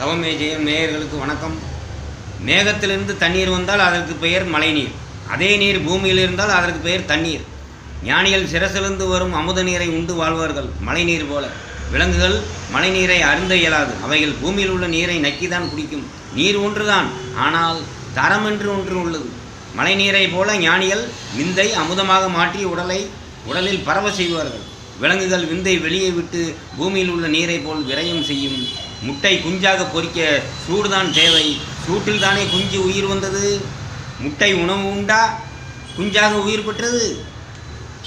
தவமே ஜெயம் நேயர்களுக்கு வணக்கம். மேகத்திலிருந்து தண்ணீர் வந்தால் அதற்கு பெயர் மழைநீர். அதே நீர் பூமியில் இருந்தால் அதற்கு பெயர் தண்ணீர். ஞானிகள் சிரசிலிருந்து வரும் அமுத நீரை உண்டு வாழ்வார்கள். மழைநீர் போல. விலங்குகள் மழைநீரை அருந்த இயலாது. அவைகள் பூமியில் உள்ள நீரை நக்கிதான் குடிக்கும். நீர் ஒன்றுதான். ஆனால் தரம் என்று ஒன்று உள்ளது. மழைநீரை போல ஞானிகள் விந்தை அமுதமாக மாற்றி உடலை உடலில் பரவ செய்வார்கள். விலங்குகள் விந்தை வெளியே விட்டு பூமியில் உள்ள நீரை போல் விரயம் செய்யும் முட்டை குஞ்சாக பொறிக்க சூடுதான் தேவை. சூட்டில் தானே குஞ்சு உயிர் வந்தது? முட்டை உணவு உண்டா? குஞ்சாக உயிர் பெற்றது?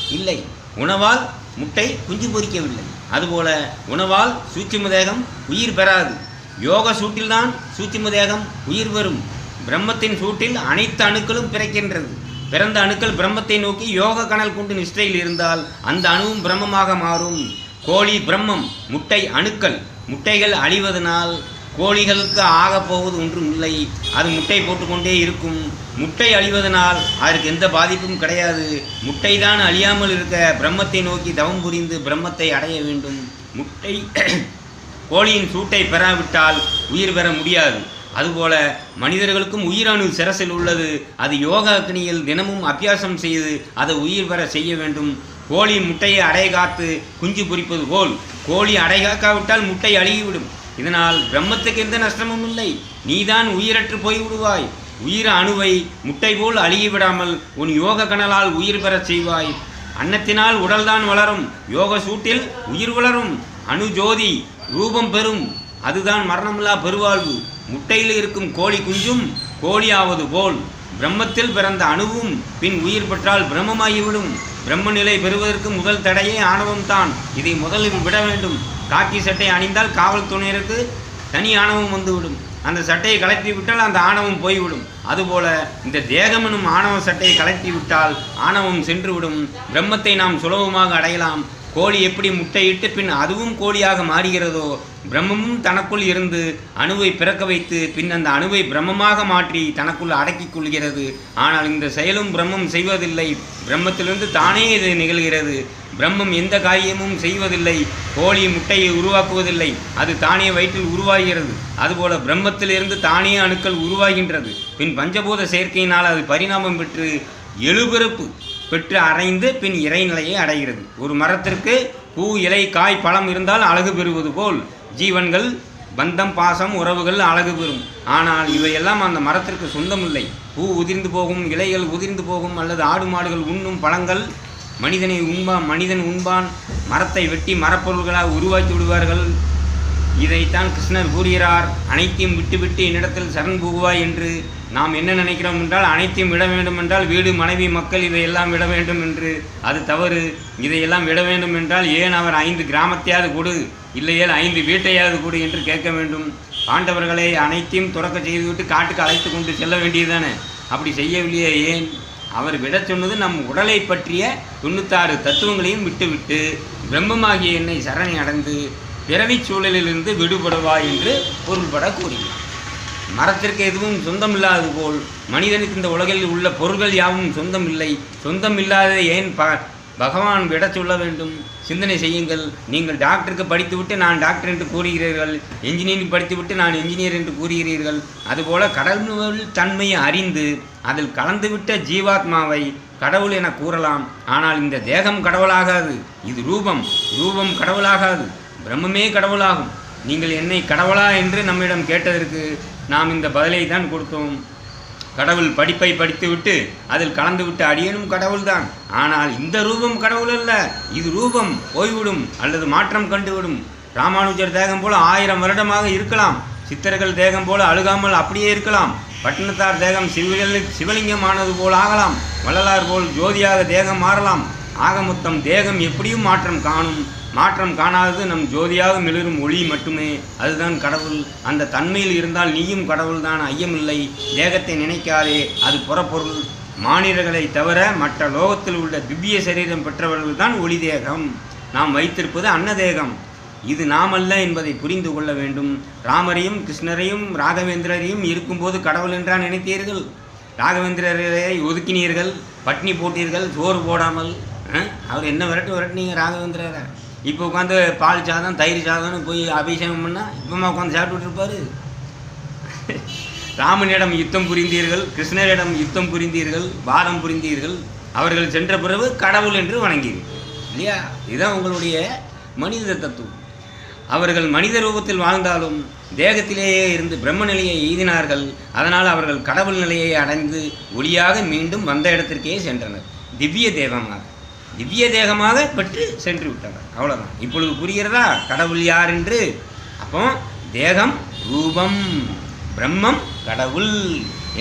இல்லை. உணவால் முட்டை குஞ்சு பொறிக்கவில்லை. அதுபோல உணவால் சூட்சும தேகம் உயிர் பெறாது. யோக சூட்டில்தான் சூட்சும தேகம் உயிர் பெறும். பிரம்மத்தின் சூட்டில் அனைத்து அணுக்களும் பிறக்கின்றது. பிறந்த அணுக்கள் பிரம்மத்தை நோக்கி யோக கனல் கொண்டு நிஷ்டையில் இருந்தால் அந்த அணுவும் பிரம்மமாக மாறும். கோழி பிரம்மம் முட்டை அணுக்கள் முட்டைகள் அழிவதனால் கோழிகளுக்கு ஆகப்போவது ஒன்றும் இல்லை. அது முட்டை போட்டுக்கொண்டே இருக்கும். முட்டை அழிவதனால் அதற்கு எந்த பாதிப்பும் கிடையாது. முட்டை தான் அழியாமல் இருக்க பிரம்மத்தை நோக்கி தவம் புரிந்து பிரம்மத்தை அடைய வேண்டும். முட்டை கோழியின் சூட்டை பெறாவிட்டால் உயிர் பெற முடியாது. அதுபோல மனிதர்களுக்கும் உயிரணு சிரசில் உள்ளது. அது யோக அக்னியில் தினமும் அபியாசம் செய்து அதை உயிர் பெற செய்ய வேண்டும். கோழி முட்டையை அடை காத்து குஞ்சு பொறிப்பது போல் கோழி அடை காக்காவிட்டால் முட்டை அழுகிவிடும். இதனால் பிரம்மத்துக்கு எந்த நஷ்டமும் இல்லை. நீதான் உயிரற்று போய் விடுவாய் உயிர் அணுவை முட்டை போல் அழுகிவிடாமல் உன் யோக கணலால் உயிர் பெறச் செய்வாய். அன்னத்தினால் உடல்தான் வளரும். யோக சூட்டில் உயிர் வளரும். அணு ஜோதி ரூபம் பெறும். அதுதான் மரணமில்லா பெருவாழ்வு. முட்டையில் இருக்கும் கோழி குஞ்சும் கோழியாவது போல். பிரம்மத்தில் பிறந்த அணுவும் பின் உயிர் பெற்றால் பிரம்மமாகிவிடும். பிரம்ம நிலை பெறுவதற்கு முதல் தடையே ஆணவம் தான் இதை முதலில் விட வேண்டும். காக்கி சட்டை அணிந்தால் காவல்துறையினருக்கு தனி ஆணவம் வந்துவிடும். அந்த சட்டையை கலட்டி விட்டால் அந்த ஆணவம் போய்விடும். அதுபோல இந்த தேகம் எனும் ஆணவ சட்டையை கலட்டி விட்டால் ஆணவம் சென்றுவிடும். பிரம்மத்தை நாம் சுலபமாக அடையலாம். கோழி எப்படி முட்டையிட்டு பின் அதுவும் கோழியாக மாறுகிறதோ பிரம்மமும் தனக்குள் இருந்து அணுவை பிறக்க வைத்து பின் அந்த அணுவை பிரம்மமாக மாற்றி தனக்குள் அடக்கிக் கொள்கிறது. ஆனால் இந்த செயலும் பிரம்மம் செய்வதில்லை. பிரம்மத்திலிருந்து தானே இது நிகழ்கிறது. பிரம்மம் எந்த காரியமும் செய்வதில்லை. கோழி முட்டையை உருவாக்குவதில்லை. அது தானே வயிற்றில் உருவாகிறது. அதுபோல பிரம்மத்திலிருந்து தானே அணுக்கள் உருவாகின்றது. பின் பஞ்சபூத சேர்க்கையினால் அது பரிணாமம் பெற்று எழுபிறப்பு. பெற்று அடைந்து பின் இறைநிலையை அடைகிறது. ஒரு மரத்திற்கு பூ இலை காய் பழம் இருந்தால் அழகு பெறுவது போல் ஜீவன்கள் பந்தம் பாசம் உறவுகள் அழகு பெறும். ஆனால் இவையெல்லாம் அந்த மரத்திற்கு சொந்தமில்லை. பூ உதிர்ந்து போகும் இலைகள் உதிர்ந்து போகும் அல்லது ஆடு மாடுகள் உண்ணும் பழங்கள் மனிதனை உண்பான் மனிதன் உண்பான் மரத்தை வெட்டி மரப்பொருள்களாக உருவாக்கி விடுவார்கள். இதைத்தான் கிருஷ்ணர் கூறுகிறார். அனைத்தையும் விட்டுவிட்டு என்னிடத்தில் சரண் புகுவாய் என்று நாம் என்ன நினைக்கிறோம் என்றால் அனைத்தையும் விட வேண்டும் என்றால் வீடு மனைவி மக்கள் இதையெல்லாம் விட வேண்டும் என்று. அது தவறு. இதையெல்லாம் விட வேண்டும் என்றால் ஏன் அவர் ஐந்து கிராமத்தையாவது கொடு இல்லையேல் ஐந்து வீட்டையாவது கொடு என்று கேட்க வேண்டும். பாண்டவர்களை அனைத்தையும் துறக்க செய்துவிட்டு காட்டுக்கு அழைத்து கொண்டு செல்ல வேண்டியதுதானே? அப்படி செய்யவில்லையே ஏன்? அவர் விட சொன்னது நம் உடலை பற்றிய தொண்ணூத்தாறு தத்துவங்களையும் விட்டுவிட்டு பிரம்மமாகிய என்னை சரணை அடைந்து பிறவி சூழலிலிருந்து விடுபடுவாய் என்று பொருள்பட கூறினார் மரத்திற்கு எதுவும் சொந்தம் இல்லாதது போல் மனிதனுக்கு இந்த உலகில் உள்ள பொருள்கள் யாவும் சொந்தம் இல்லை சொந்தம் இல்லாத ஏன் ப பகவான் விட சொல்ல வேண்டும்? சிந்தனை செய்யுங்கள். நீங்கள் டாக்டருக்கு படித்துவிட்டு நான் டாக்டர் என்று கூறுகிறீர்கள். என்ஜினியரிங் படித்துவிட்டு நான் என்ஜினியர் என்று கூறுகிறீர்கள். அதுபோல கடவுள் தன்மையை அறிந்து அதில் கலந்துவிட்ட ஜீவாத்மாவை கடவுள் என கூறலாம். ஆனால் இந்த தேகம் கடவுளாகாது. இது ரூபம். ரூபம் கடவுளாகாது. பிரம்மமே கடவுளாகும். நீங்கள் என்னை கடவுளா என்று நம்மிடம் கேட்டதற்கு நாம் இந்த பதிலை தான் கொடுத்தோம். கடவுள் படிப்பை படித்துவிட்டு அதில் கலந்துவிட்டு அடியனும் கடவுள்தான். ஆனால் இந்த ரூபம் கடவுள் அல்ல. இது ரூபம் போய்விடும் அல்லது மாற்றம் கண்டுவிடும். ராமானுஜர் தேகம் போல ஆயிரம் வருடமாக இருக்கலாம். சித்தர்கள் தேகம் போல அழுகாமல் அப்படியே இருக்கலாம். பட்டினத்தார் தேகம் சிவலி சிவலிங்கமானது போல் ஆகலாம். வள்ளலார் போல் ஜோதியாக தேகம் மாறலாம். ஆக மொத்தம் தேகம் எப்படியும் மாற்றம் காணும். மாற்றம் காணாதது நம் ஜோதியாக மிளிரும் ஒளி மட்டுமே. அதுதான் கடவுள். அந்த தன்மையில் இருந்தால் நீயும் கடவுள்தான். ஐயமில்லை. தேகத்தை நினைக்காதே. அது புறப்பொருள். மாநிலங்களை தவிர மற்ற லோகத்தில் உள்ள திவ்ய சரீரம் பெற்றவர்கள்தான் ஒளி தேகம். நாம் வைத்திருப்பது அன்னதேகம் இது நாமல்ல என்பதை புரிந்து கொள்ள வேண்டும். ராமரையும் கிருஷ்ணரையும் ராகவேந்திரரையும் இருக்கும்போது கடவுள் என்றா நினைத்தீர்கள்? ராகவேந்திரரை ஒதுக்கினீர்கள்? பட்னி போட்டீர்கள்? சோறு போடாமல்? அவர் என்ன விரட்டு விரட்டுனீங்க ராகவேந்திரார? இப்போ உட்காந்து பால் சாதம் தயிர் சாதம்னு போய் அபிஷேகம் பண்ணால் இப்போமா உட்காந்து சாப்பிட்டுட்டு இருப்பாரு. ராமனிடம் யுத்தம் புரிந்தீர்கள் கிருஷ்ணரிடம் யுத்தம் புரிந்தீர்கள் வாதம் புரிந்தீர்கள் அவர்கள் சென்ற பிறகு கடவுள் என்று வணங்கினீர்கள். இல்லையா? இதுதான் உங்களுடைய மனித தத்துவம். அவர்கள் மனித ரூபத்தில் வாழ்ந்தாலும் தேகத்திலேயே இருந்து பிரம்ம நிலையை எய்தினார்கள் அதனால் அவர்கள் கடவுள் நிலையை அடைந்து ஒளியாக மீண்டும் வந்த இடத்திற்கே சென்றனர். திவ்ய தேவமாக. திவ்ய தேகமாக பெற்று சென்று விட்டனர். அவ்வளோதான் இப்பொழுது புரிகிறதா? கடவுள் யார் என்று? அப்போ தேகம் ரூபம் பிரம்மம் கடவுள்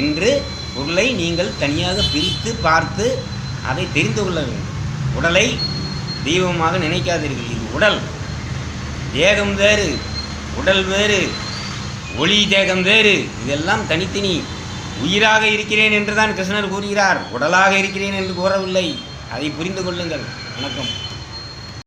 என்று பொருளை நீங்கள் தனியாக பிரித்து பார்த்து அதை தெரிந்து கொள்ள வேண்டும். உடலை தெய்வமாக நினைக்காதீர்கள். இது உடல். தேகம் வேறு உடல் வேறு ஒளி தேகம் வேறு. இதெல்லாம் தனித்தனி. உயிராக இருக்கிறேன் என்று தான் கிருஷ்ணர் கூறுகிறார். உடலாக இருக்கிறேன் என்று கூறவில்லை. அதை புரிந்து கொள்ளுங்கள். வணக்கம்.